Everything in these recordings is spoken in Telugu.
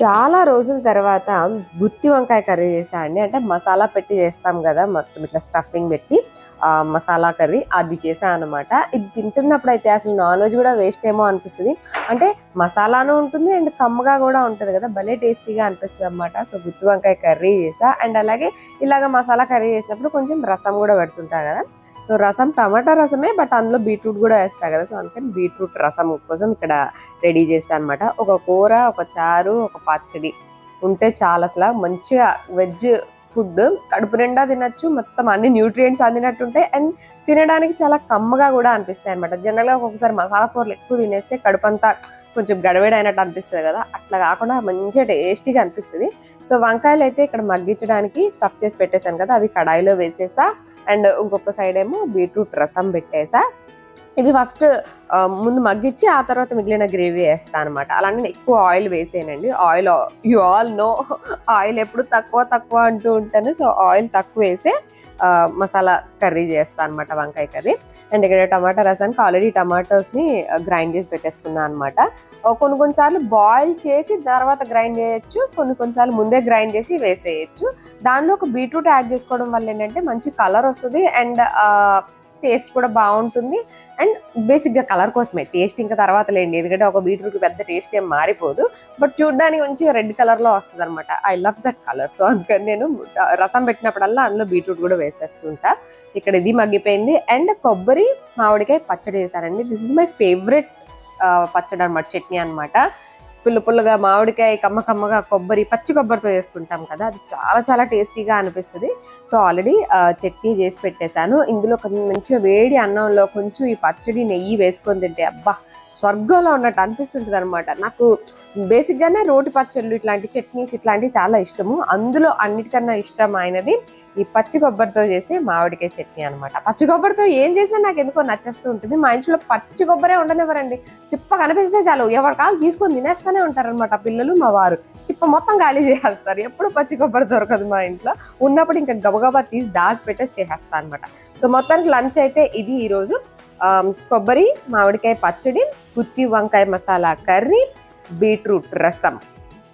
చాలా రోజుల తర్వాత గుత్తి వంకాయ కర్రీ చేసా అండి. అంటే మసాలా పెట్టి చేస్తాం కదా మొత్తం ఇట్లా స్టఫింగ్ పెట్టి మసాలా కర్రీ అది చేసా అనమాట ఇది తింటున్నప్పుడు అయితే అసలు నాన్ వెజ్ కూడా వేస్ట్ ఏమో అనిపిస్తుంది. అంటే మసాలాను ఉంటుంది అండ్ కమ్మగా కూడా ఉంటుంది కదా భలే టేస్టీగా అనిపిస్తుంది అనమాట సో గుత్తి వంకాయ కర్రీ చేసా అండ్ అలాగే ఇలాగ మసాలా కర్రీ చేసినప్పుడు కొంచెం రసం కూడా పెడుతుంటా కదా. సో రసం టమాటా రసమే బట్ అందులో బీట్రూట్ కూడా వేస్తా కదా. సో అందుకని బీట్రూట్ రసం కోసం ఇక్కడ రెడీ చేస్తాను అనమాట ఒక కూర ఒక చారు ఒక పచ్చడి. ఉంటే చాలా అసలు మంచిగా వెజ్ ఫుడ్ కడుపు నిండా తినచ్చు. మొత్తం అన్ని న్యూట్రియంట్స్ అందినట్టుంటాయి అండ్ తినడానికి చాలా కమ్మగా కూడా అనిపిస్తాయి అనమాట జనరల్గా ఒక్కొక్కసారి మసాలా కూరలు ఎక్కువ తినేస్తే కడుపు అంతా కొంచెం గడవేడైనట్టు అనిపిస్తుంది కదా. అట్లా కాకుండా మంచిగా టేస్టీగా అనిపిస్తుంది. సో వంకాయలు అయితే ఇక్కడ మగ్గించడానికి స్టఫ్ చేసి పెట్టేశాను కదా. అవి కడాయిలో వేసేసా. అండ్ ఇంకొక సైడ్ ఏమో బీట్రూట్ రసం పెట్టేసా. ఇవి ఫస్ట్ ముందు మగ్గించి ఆ తర్వాత మిగిలిన గ్రేవీ వేస్తాను అనమాట అలానే నేను ఎక్కువ oil వేసేయనండి oil you all know oil ఎప్పుడు తక్కువ తక్కువ అంటూ ఉంటాను. సో ఆయిల్ తక్కువ వేసే మసాలా కర్రీ చేస్తాను అనమాట వంకాయ కర్రీ. అండ్ ఇక్కడ టమాటా రసానికి ఆల్రెడీ టమాటోస్ని గ్రైండ్ చేసి పెట్టేసుకున్నాను అనమాట కొన్ని కొన్నిసార్లు బాయిల్ చేసి తర్వాత గ్రైండ్ చేయొచ్చు. కొన్ని కొన్నిసార్లు ముందే గ్రైండ్ చేసి వేసేయచ్చు. దానిలో ఒక బీట్రూట్ యాడ్ చేసుకోవడం వల్ల ఏంటంటే మంచి కలర్ వస్తుంది. అండ్ టేస్ట్ కూడా బాగుంటుంది. అండ్ బేసిక్గా కలర్ కోసమే. టేస్ట్ ఇంకా తర్వాత లేండి. ఎందుకంటే ఒక బీట్రూట్ పెద్ద టేస్ట్ ఏం మారిపోదు. బట్ చూడడానికి మంచి రెడ్ కలర్లో వస్తుంది అనమాట I love that colour. So అందుకని నేను రసం పెట్టినప్పుడల్లా అందులో బీట్రూట్ కూడా వేసేస్తుంటా. ఇక్కడ ఇది మగ్గిపోయింది. అండ్ కొబ్బరి మామిడికాయ పచ్చడి చేశారండి. దిస్ ఇస్ మై ఫేవరెట్ పచ్చడి అనమాట చట్నీ అనమాట పుల్ల పుల్లగా మామిడికాయ కమ్మ కమ్మగా కొబ్బరి పచ్చి కొబ్బరితో చేసుకుంటాం కదా. అది చాలా చాలా టేస్టీగా అనిపిస్తుంది. సో ఆల్రెడీ చట్నీ చేసి పెట్టేశాను. ఇందులో కొంచెం మంచిగా వేడి అన్నంలో కొంచెం ఈ పచ్చడి నెయ్యి వేసుకొని తింటే అబ్బా! స్వర్గంలో ఉన్నట్టు అనిపిస్తుంటుంది అనమాట నాకు బేసిక్గానే రోటి పచ్చళ్ళు ఇట్లాంటి చట్నీస్ ఇట్లాంటివి చాలా ఇష్టము. అందులో అన్నిటికన్నా ఇష్టం అయినది ఈ పచ్చి కొబ్బరితో చేసే మామిడికాయ చట్నీ అనమాట పచ్చి కొబ్బరితో ఏం చేసినా నాకు ఎందుకో నచ్చేస్తూ ఉంటుంది. మా ఇంట్లో పచ్చి కొబ్బరే ఉండనివ్వరండి. చిప్ప కనిపిస్తే చాలు. ఎవరి కాలు తీసుకొని తినేస్తాను ఉంటారనమాట పిల్లలు మా వారు. చిప్ప మొత్తం ఖాళీ చేసేస్తారు. ఎప్పుడు పచ్చి కొబ్బరి దొరకదు మా ఇంట్లో. ఉన్నప్పుడు ఇంకా గబగబా తీసి దాచి పెట్టేసి చేసేస్తా అనమాట సో మొత్తానికి లంచ్ అయితే ఇది ఈరోజు. కొబ్బరి మామిడికాయ పచ్చడి గుత్తి వంకాయ masala curry beetroot rasam.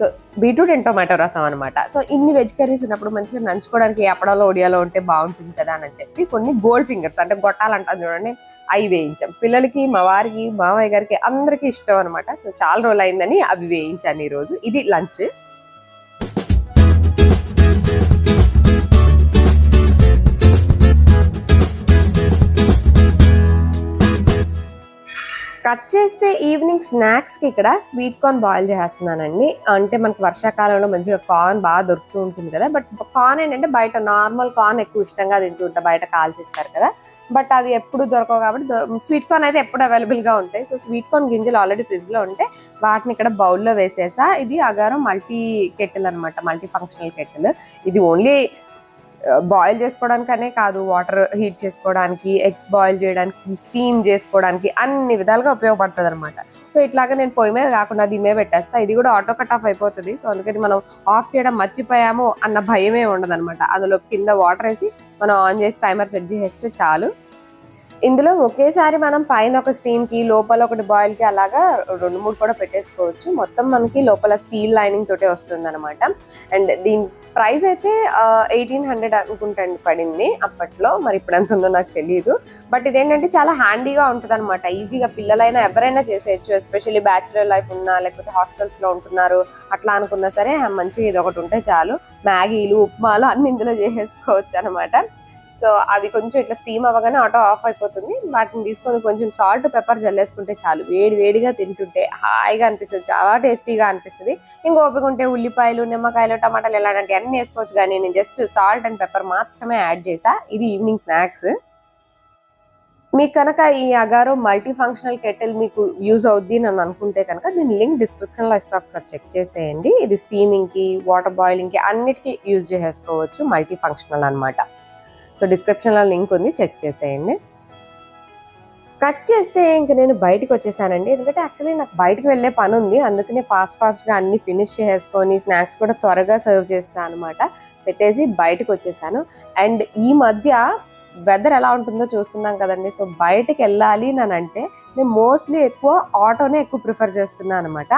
So beetroot and tomato rasam అనమాట సో ఇన్ని వెజ్ కర్రీస్ ఉన్నప్పుడు మంచిగా నంచుకోవడానికి అప్పడాలో ఒడియాలో ఉంటే బాగుంటుంది కదా అని చెప్పి కొన్ని గోల్డ్ ఫింగర్స్ అంటే గొట్టాలంటాను చూడండి అవి వేయించాం. పిల్లలకి మా వారికి మామయ్య గారికి అందరికీ ఇష్టం అనమాట సో చాలా రోజులు అయిందని అవి వేయించాను ఈరోజు. ఇది లంచ్. కట్ చేస్తే ఈవినింగ్ స్నాక్స్కి ఇక్కడ స్వీట్ కార్న్ బాయిల్ చేస్తున్నానండి. అంటే మనకు వర్షాకాలంలో మంచిగా కార్న్ బాగా దొరుకుతూ ఉంటుంది కదా. బట్ కార్న్ ఏంటంటే బయట నార్మల్ కార్న్ ఎక్కువ ఇష్టంగా తింటూ ఉంటా బయట కాల్చిస్తారు కదా. బట్ అవి ఎప్పుడు దొరకవు కాబట్టి స్వీట్ కార్న్ అయితే ఎప్పుడు అవైలబుల్గా ఉంటాయి. సో స్వీట్ కార్న్ గింజలు ఆల్రెడీ ఫ్రిడ్జ్లో ఉంటే వాటిని ఇక్కడ బౌల్లో వేసేసా. ఇది అగారం మల్టీ కెటిల్ అనమాట మల్టీ ఫంక్షనల్ కెటిల్. ఇది ఓన్లీ బాయిల్ చేసుకోవడానికనే కాదు వాటర్ హీట్ చేసుకోవడానికి ఎగ్స్ బాయిల్ చేయడానికి స్టీమ్ చేసుకోవడానికి అన్ని విధాలుగా ఉపయోగపడుతుంది అనమాట సో ఇట్లాగా నేను పొయ్యి మీద కాకుండా దీని మీద పెట్టేస్తా. ఇది కూడా ఆటో కట్ ఆఫ్ అయిపోతుంది. సో అందుకని మనం ఆఫ్ చేయడం మర్చిపోయాము అన్న భయమే ఉండదు అనమాట అందులో కింద వాటర్ వేసి మనం ఆన్ చేసి టైమర్ సెట్ చేసేస్తే చాలు. ఇందులో ఒకేసారి మనం పైన ఒక స్టీమ్కి లోపల ఒకటి బాయిల్కి అలాగా రెండు మూడు కూడా పెట్టేసుకోవచ్చు. మొత్తం మనకి లోపల స్టీల్ లైనింగ్ తోటే వస్తుంది అనమాట అండ్ దీని ప్రైస్ అయితే ఎయిటీన్ హండ్రెడ్ అనుకుంటండి పడింది అప్పట్లో. మరి ఇప్పుడు ఎంత ఉందో నాకు తెలియదు బట్ ఇదేంటంటే చాలా హ్యాండీగా ఉంటుంది అనమాట ఈజీగా పిల్లలైనా ఎవరైనా చేసేయచ్చు. ఎస్పెషల్లీ బ్యాచులర్ లైఫ్ ఉన్నా లేకపోతే హాస్టల్స్లో ఉంటున్నారు అట్లా అనుకున్నా సరే మంచిగా ఇది ఒకటి ఉంటే చాలు. మ్యాగీలు ఉప్మాలు అన్ని ఇందులో చేసేసుకోవచ్చు అనమాట సో అవి కొంచెం ఇట్లా స్టీమ్ అవ్వగానే ఆటో ఆఫ్ అయిపోతుంది. వాటిని తీసుకొని కొంచెం సాల్ట్ పెప్పర్ జల్లేసుకుంటే చాలు. వేడి వేడిగా తింటుంటే హాయిగా అనిపిస్తుంది. చాలా టేస్టీగా అనిపిస్తుంది. ఇంకా ఓపిక ఉంటే ఉల్లిపాయలు నిమ్మకాయలు టమాటాలు ఇలాంటి అన్ని వేసుకోవచ్చు కానీ నేను జస్ట్ సాల్ట్ అండ్ పెప్పర్ మాత్రమే యాడ్ చేసా. ఇది ఈవినింగ్ స్నాక్స్ మీకు కనుక ఈ అగారో మల్టీ ఫంక్షనల్ కెటిల్ మీకు యూజ్ అవుద్ది అని అనుకుంటే కనుక దీని లింక్ డిస్క్రిప్షన్లో ఇస్తా. ఒకసారి చెక్ చేసేయండి. ఇది స్టీమింగ్కి వాటర్ బాయిలింగ్కి అన్నిటికీ యూజ్ చేసుకోవచ్చు మల్టీ ఫంక్షనల్ అన్నమాట. సో డిస్క్రిప్షన్లో లింక్ ఉంది చెక్ చేసేయండి. కట్ చేస్తే ఇంక నేను బయటకు వచ్చేసానండి. ఎందుకంటే యాక్చువల్లీ నాకు బయటకు వెళ్ళే పని ఉంది. అందుకనే ఫాస్ట్ ఫాస్ట్గా అన్ని ఫినిష్ చేసుకొని స్నాక్స్ కూడా త్వరగా సర్వ్ చేస్తాను అనమాట పెట్టేసి బయటకు వచ్చేసాను. అండ్ ఈ మధ్య వెదర్ ఎలా ఉంటుందో చూస్తున్నాం కదండి. సో బయటకు వెళ్ళాలి అని అంటే నేను మోస్ట్లీ ఎక్కువ ఆటోనే ఎక్కువ ప్రిఫర్ చేస్తున్నాను అనమాట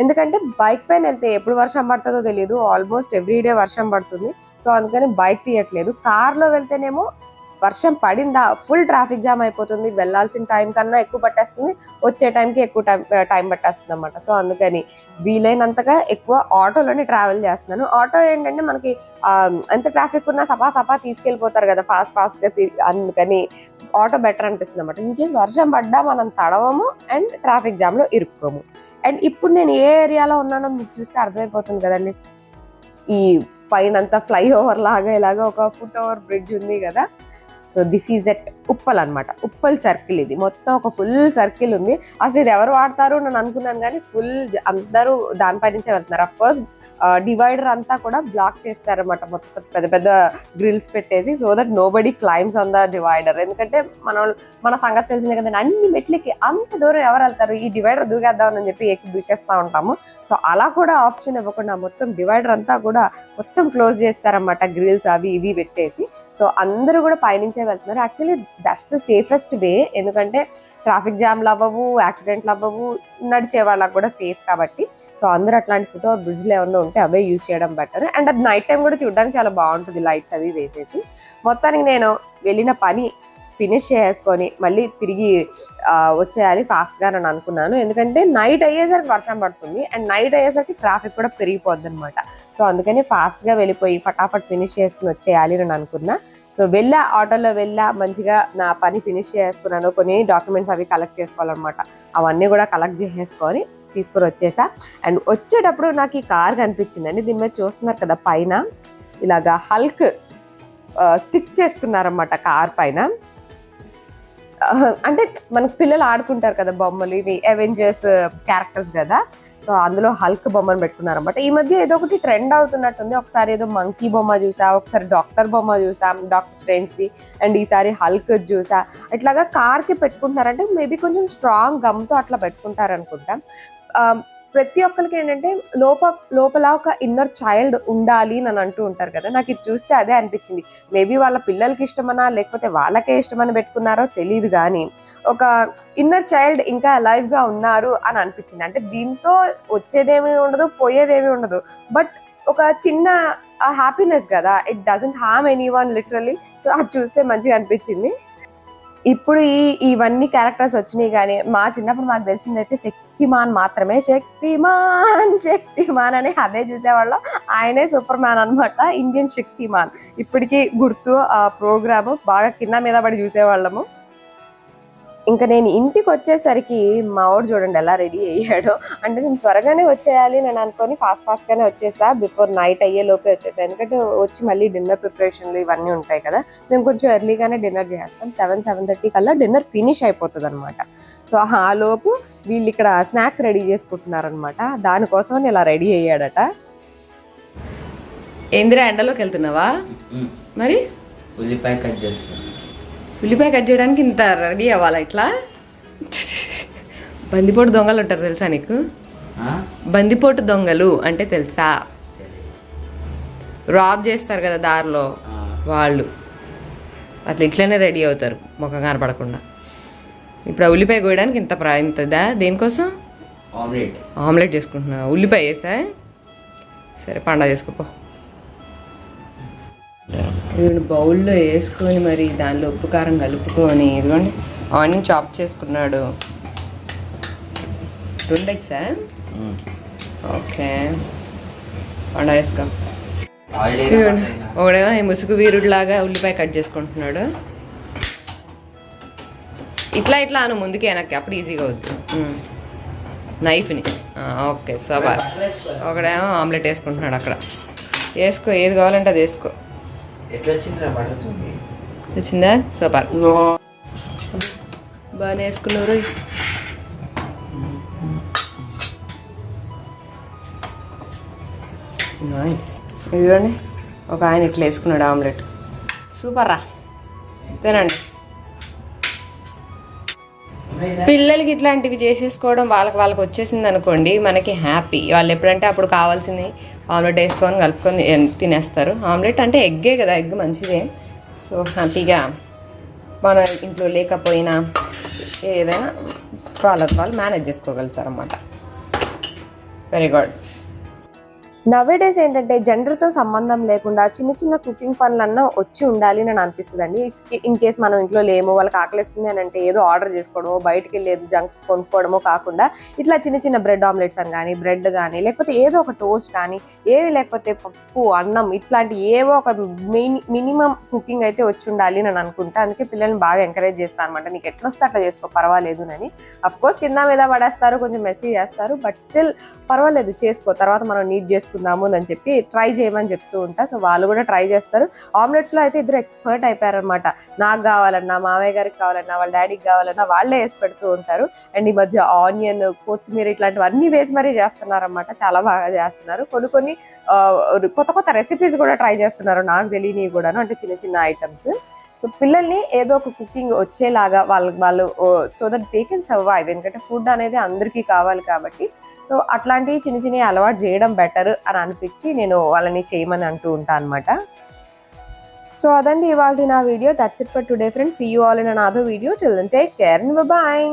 ఎందుకంటే బైక్ పైన వెళ్తే ఎప్పుడు వర్షం పడుతుందో తెలియదు. ఆల్మోస్ట్ ఎవ్రీడే వర్షం పడుతుంది. సో అందుకని బైక్ తీయట్లేదు. కార్లో వెళ్తేనేమో వర్షం పడిందా? ఫుల్ ట్రాఫిక్ జామ్ అయిపోతుంది. వెళ్ళాల్సిన టైం కన్నా ఎక్కువ పట్టేస్తుంది. వచ్చే టైంకి ఎక్కువ టైం టైం పట్టేస్తుంది అనమాట సో అందుకని వీలైనంతగా ఎక్కువ ఆటోలోనే ట్రావెల్ చేస్తున్నాను. ఆటో ఏంటంటే మనకి ఎంత ట్రాఫిక్ ఉన్నా సపా సపా తీసుకెళ్ళిపోతారు కదా ఫాస్ట్ ఫాస్ట్గా అందుకని ఆటో బెటర్ అనిపిస్తుంది అనమాట ఇన్ కేస్ వర్షం పడ్డా మనం తడవము అండ్ ట్రాఫిక్ జామ్లో ఇరుక్కోము. అండ్ ఇప్పుడు నేను ఏ ఏరియాలో ఉన్నానో మీకు చూస్తే అర్థమైపోతుంది కదండి. ఈ పైన అంతా ఫ్లైఓవర్ లాగా ఇలాగా ఒక ఫుట్ ఓవర్ బ్రిడ్జ్ ఉంది కదా. So this is at Uppal అన్నమాట. ఉప్పల్ సర్కిల్ ఇది. మొత్తం ఒక ఫుల్ సర్కిల్ ఉంది. అసలు ఇది ఎవరు వాడతారు నేను అనుకున్నాను కానీ ఫుల్ అందరూ దానిపై నుంచే వెళ్తున్నారు. అఫ్ కోర్స్ డివైడర్ అంతా కూడా బ్లాక్ చేస్తారనమాట మొత్తం పెద్ద పెద్ద గ్రిల్స్ పెట్టేసి so that nobody climbs on the divider ఎందుకంటే మన మన సంగతి తెలిసిందే కదండి. అన్ని మెట్లకి అంత దూరం ఎవరు వెళ్తారు? ఈ డివైడర్ దూకేద్దామని చెప్పి ఎక్కి దూకేస్తూ ఉంటాము. సో అలా కూడా ఆప్షన్ ఇవ్వకుండా మొత్తం డివైడర్ అంతా కూడా మొత్తం క్లోజ్ చేస్తారనమాట గ్రిల్స్ అవి ఇవి పెట్టేసి. సో అందరూ కూడా పైనుంచి వెళ్తున్నారు. Actually that's the safest way ఎందుకంటే ట్రాఫిక్ జామ్లు అవ్వవు యాక్సిడెంట్లు అవ్వవు నడిచే వాళ్ళకి కూడా సేఫ్ కాబట్టి. సో అందరూ అట్లాంటి ఫుట్ ఓవర్ బ్రిడ్జ్లు ఏమన్నా ఉంటే అవే యూస్ చేయడం బెటర్ అండ్ అది నైట్ టైం కూడా చూడడానికి చాలా బాగుంటుంది లైట్స్ అవి వేసేసి. మొత్తానికి నేను వెళ్ళిన పని ఫినిష్ చేసుకొని మళ్ళీ తిరిగి వచ్చేయాలి ఫాస్ట్గా నేను అనుకున్నాను. ఎందుకంటే నైట్ అయ్యేసరికి వర్షం పడుతుంది. అండ్ నైట్ అయ్యేసరికి ట్రాఫిక్ కూడా పెరిగిపోద్ది అనమాట సో అందుకని ఫాస్ట్గా వెళ్ళిపోయి ఫటాఫట్ ఫినిష్ చేసుకుని వచ్చేయాలి నేను అనుకున్నా. సో వెళ్ళా ఆటోలో వెళ్ళా మంచిగా నా పని ఫినిష్ చేసుకున్నాను కొన్ని డాక్యుమెంట్స్ అవి కలెక్ట్ చేసుకోవాలన్నమాట. అవన్నీ కూడా కలెక్ట్ చేసేసుకొని తీసుకొని వచ్చేసా. అండ్ వచ్చేటప్పుడు నాకు ఈ కార్ కనిపించిందండి. దీని మీద చూస్తున్నారు కదా పైన. ఇలాగా హల్క్ స్టిక్ చేసుకున్నారన్నమాట కార్ పైన. అంటే మనకు పిల్లలు ఆడుకుంటారు కదా బొమ్మలు ఇవి అవెంజర్స్ క్యారెక్టర్స్ uh, కదా. సో అందులో హల్క్ బొమ్మను పెట్టుకున్నారన్నమాట ఈ మధ్య ఏదో ఒకటి ట్రెండ్ అవుతున్నట్టుంది. ఒకసారి ఏదో మంకీ బొమ్మ చూసా ఒకసారి డాక్టర్ బొమ్మ చూసా డాక్టర్ స్ట్రేంజ్ ది అండ్ ఈసారి హల్క్ చూసా. ఇట్లాగా కార్కి పెట్టుకుంటున్నారంటే మేబీ కొంచెం స్ట్రాంగ్ గమ్తో అట్లా పెట్టుకుంటారనుకుంటా. ఆ, ప్రతి ఒక్కరికి ఏంటంటే లోప లోపల ఒక ఇన్నర్ చైల్డ్ ఉండాలి అని అంటూ ఉంటారు కదా. నాకు ఇది చూస్తే అదే అనిపించింది. మేబీ వాళ్ళ పిల్లలకి ఇష్టమనా లేకపోతే వాళ్ళకే ఇష్టమని పెట్టుకున్నారో తెలియదు కానీ ఒక ఇన్నర్ చైల్డ్ ఇంకా లైవ్గా ఉన్నారు అని అనిపించింది. అంటే దీంతో వచ్చేదేమీ ఉండదు పోయేదేమీ ఉండదు. బట్ ఒక చిన్న హ్యాపీనెస్ కదా. It doesn't harm anyone literally so అది చూస్తే మంచిగా అనిపించింది. ఇప్పుడు ఈ ఇవన్నీ క్యారెక్టర్స్ వచ్చినాయి కానీ మా చిన్నప్పుడు మాకు తెలిసిందైతే అయితే శక్తిమాన్ మాత్రమే శక్తిమాన్ శక్తిమాన్ అని అదే చూసేవాళ్ళం. ఆయనే సూపర్ మ్యాన్ అనమాట ఇండియన్ శక్తిమాన్. ఇప్పటికీ గుర్తు ఆ ప్రోగ్రాము బాగా కింద మీద పడి చూసేవాళ్ళము. ఇంకా నేను ఇంటికి వచ్చేసరికి మా వాడు చూడండి ఎలా రెడీ అయ్యాడో. అంటే నేను త్వరగానే వచ్చేయాలి నేను అనుకొని ఫాస్ట్ ఫాస్ట్ గానే వచ్చేసా. బిఫోర్ నైట్ అయ్యే లోపే వచ్చేసా. ఎందుకంటే వచ్చి మళ్ళీ డిన్నర్ ప్రిపరేషన్లు ఇవన్నీ ఉంటాయి కదా. మేము కొంచెం ఎర్లీగానే డిన్నర్ చేస్తాం. సెవెన్ సెవెన్ థర్టీ కల్లా డిన్నర్ ఫినిష్ అయిపోతుంది అనమాట సో ఆ లోపు వీళ్ళు ఇక్కడ స్నాక్స్ రెడీ చేసుకుంటున్నారనమాట దానికోసం ఇలా రెడీ అయ్యాడట. ఏందిరా ఎండలోకి వెళ్తున్నావా. మరి? ఉల్లిపాయ కట్ చేస్తాను ఉల్లిపాయ కట్ చేయడానికి ఇంత రెడీ అవ్వాలా ఇట్లా? బందిపోటు దొంగలు ఉంటారు తెలుసా నీకు? బందిపోటు దొంగలు అంటే తెలుసా. రాబ్ చేస్తారు కదా దారిలో వాళ్ళు. అట్లా ఇట్లనే రెడీ అవుతారు ముఖం కనపడకుండా. ఇప్పుడు ఆ ఉల్లిపాయ కోయడానికి ఇంత ప్రా ఇంతదా దేనికోసం? ఆమ్లెట్. ఆమ్లెట్ చేసుకుంటున్నా ఉల్లిపాయ వేసా సరే పండగ చేసుకోపో. ఇదిగోండి బౌల్లో వేసుకొని మరి దానిలో ఉప్పు కారం కలుపుకొని ఇదిగోండి ఆనియన్ చాప్ చేసుకున్నాడు. రెండు ఎగ్సా? మ్మ్. ఓకే. పండగ వేసుకో. ఆయిల్ ఇదిగోండి వేయకపోయినా ఒకడేమో ముసుగు వీరుడిలాగా ఉల్లిపాయ కట్ చేసుకుంటున్నాడు. ఇట్లా ఇట్లా అను ముందుకి వెనక్కి అప్పుడు ఈజీగా అవుతుంది నైఫ్ని ఓకే సబార్ ఒకడేమో ఆమ్లెట్ వేసుకుంటున్నాడు అక్కడ. వేసుకో ఏది కావాలంటే అది వేసుకో. వచ్చిందా? సూపర్. బాగానే వేసుకున్నారు. ఇది చూడండి. ఒక ఆయన ఇట్లా వేసుకున్నాడు ఆమ్లెట్. సూపర్ రా తినండి పిల్లలకి ఇట్లాంటివి చేసేసుకోవడం వాళ్ళకి వాళ్ళకి వచ్చేసింది అనుకోండి మనకి హ్యాపీ వాళ్ళు ఎప్పుడంటే అప్పుడు కావాల్సింది ఆమ్లెట్ వేసుకొని కలుపుకొని తినేస్తారు. ఆమ్లెట్ అంటే ఎగ్గే కదా ఎగ్ మంచిదే. సో హ్యాపీగా మన ఇంట్లో లేకపోయినా ఏదైనా వాళ్ళకి వాళ్ళు మేనేజ్ చేసుకోగలుగుతారు అన్నమాట వెరీ గుడ్ నవేడేస్ ఏంటంటే జెండర్తో సంబంధం లేకుండా చిన్న చిన్న కుకింగ్ పనులన్నా వచ్చి ఉండాలి అని అనిపిస్తుంది ఇన్ కేస్ మనం ఇంట్లో లేము వాళ్ళకి ఆకలిస్తుంది అని అంటే ఏదో ఆర్డర్ చేసుకోవడమో బయటకు వెళ్ళేది జంక్ కొనుక్కోవడమో కాకుండా ఇట్లా చిన్న చిన్న బ్రెడ్ ఆమ్లెట్స్ అని కానీ బ్రెడ్ కానీ లేకపోతే ఏదో ఒక టోస్ట్ కానీ ఏవి లేకపోతే పప్పు అన్నం ఇట్లాంటి ఏవో ఒక మిని మినిమం కుకింగ్ అయితే వచ్చి ఉండాలి అని అనుకుంటా. అందుకే పిల్లల్ని బాగా ఎంకరేజ్ చేస్తాను అనమాట నీకు ఎట్లా వస్తే అట్లా చేసుకో పర్వాలేదు అని అఫ్ కోర్స్ కింద మీద పడేస్తారు కొంచెం మెసేజ్ చేస్తారు బట్ స్టిల్ పర్వాలేదు చేసుకో. తర్వాత మనం నీట్ చేసుకుందాము అని చెప్పి ట్రై చేయమని చెప్తూ ఉంటా. సో వాళ్ళు కూడా ట్రై చేస్తారు. ఆమ్లెట్స్లో అయితే ఇద్దరు ఎక్స్పర్ట్ అయిపోయారనమాట నాకు కావాలన్నా మామయ్య గారికి కావాలన్నా వాళ్ళ డాడీకి కావాలన్నా వాళ్ళే వేసి పెడుతూ ఉంటారు. అండ్ ఈ మధ్య ఆనియన్ కొత్తిమీర ఇట్లాంటివన్నీ వేసి మరీ చేస్తున్నారన్నమాట. చాలా బాగా చేస్తున్నారు. కొన్ని కొన్ని కొత్త కొత్త రెసిపీస్ కూడా ట్రై చేస్తున్నారు. నాకు తెలియనివి కూడాను. అంటే చిన్న చిన్న ఐటమ్స్ సో పిల్లల్ని ఏదో ఒక కుకింగ్ వచ్చేలాగా వాళ్ళకి వాళ్ళు so that they can survive ఎందుకంటే ఫుడ్ అనేది అందరికీ కావాలి కాబట్టి. సో అట్లాంటివి చిన్న చిన్న అలవాటు చేయడం బెటర్ అని అనిపించి నేను వాళ్ళని చేయమని అంటూ ఉంటాను అనమాట సో అదండి ఇవాళ నా video. That's it for today friends see you all in another video till then take care bye